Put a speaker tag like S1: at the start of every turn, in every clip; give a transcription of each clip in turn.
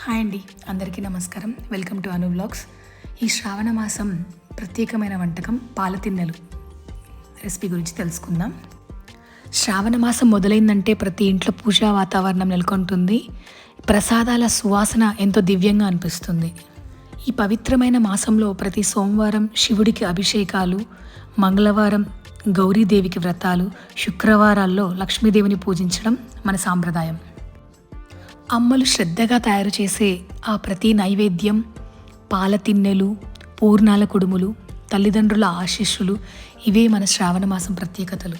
S1: Hi అండి. అందరికీ నమస్కారం. Welcome to Anu blogs. ఈ శ్రావణ మాసం ప్రత్యేకమైన వంటకం పాలతిన్నెలు. రెసిపీ గురించి తెలుసుకుందాం. శ్రావణ మాసం మొదలైందంటే ప్రతి ఇంట్లో పూజా వాతావరణం నెలకొంటుంది. ప్రసాదాల సువాసన ఎంతో దివ్యంగా అనిపిస్తుంది. ఈ పవిత్రమైన మాసంలో ప్రతి సోమవారం శివుడికి అభిషేకాలు మంగళవారం గౌరీదేవికి వ్రతాలు శుక్రవారాల్లో లక్ష్మీదేవిని పూజించడం మన సాంప్రదాయం. అమ్మలు శ్రద్ధగా తయారు చేసే ఆ ప్రతి నైవేద్యం పాల తిన్నెలు పూర్ణాల కుడుములు తల్లిదండ్రుల ఆశీస్సులు ఇవే మన శ్రావణ మాసం ప్రత్యేకతలు.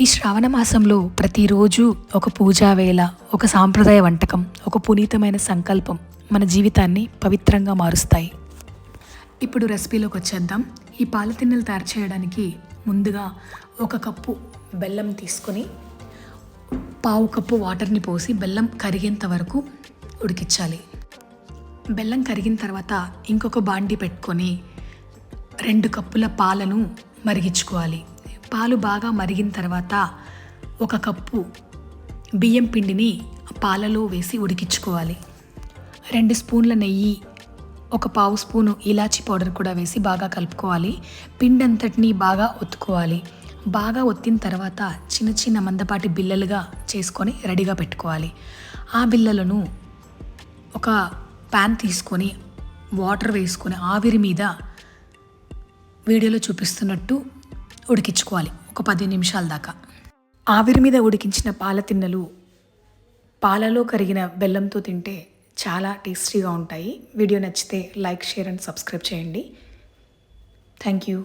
S1: ఈ శ్రావణ మాసంలో ప్రతిరోజు ఒక పూజా వేళ ఒక సాంప్రదాయ వంటకం ఒక పునీతమైన సంకల్పం మన జీవితాన్ని పవిత్రంగా మారుస్తాయి. ఇప్పుడు రెసిపీలోకి వచ్చేద్దాం. ఈ పాలతిన్నెలు తయారు చేయడానికి ముందుగా ఒక కప్పు బెల్లం తీసుకొని పావు కప్పు వాటర్ని పోసి బెల్లం కరిగేంత వరకు ఉడికించాలి. బెల్లం కరిగిన తర్వాత ఇంకొక బాండి పెట్టుకొని రెండు కప్పుల పాలను మరిగించుకోవాలి. పాలు బాగా మరిగిన తర్వాత ఒక కప్పు బియ్యం పిండిని పాలలో వేసి ఉడికించుకోవాలి. రెండు స్పూన్ల నెయ్యి ఒక పావు స్పూను ఇలాచీ పౌడర్ కూడా వేసి బాగా కలుపుకోవాలి. పిండి అంతటిని బాగా ఒత్తుకోవాలి. బాగా ఒత్తిన తర్వాత చిన్న చిన్న మందపాటి బిల్లలుగా చేసుకొని రెడీగా పెట్టుకోవాలి. ఆ బిల్లలను ఒక ప్యాన్ తీసుకొని వాటర్ వేసుకొని ఆవిరి మీద వీడియోలో చూపిస్తున్నట్టు ఉడికించుకోవాలి. ఒక పది నిమిషాల దాకా. ఆవిరి మీద ఉడికించిన పాల తిన్నెలు పాలలో కరిగిన బెల్లంతో తింటే చాలా టేస్టీగా ఉంటాయి. వీడియో నచ్చితే లైక్ షేర్ అండ్ సబ్స్క్రైబ్ చేయండి. Thank you.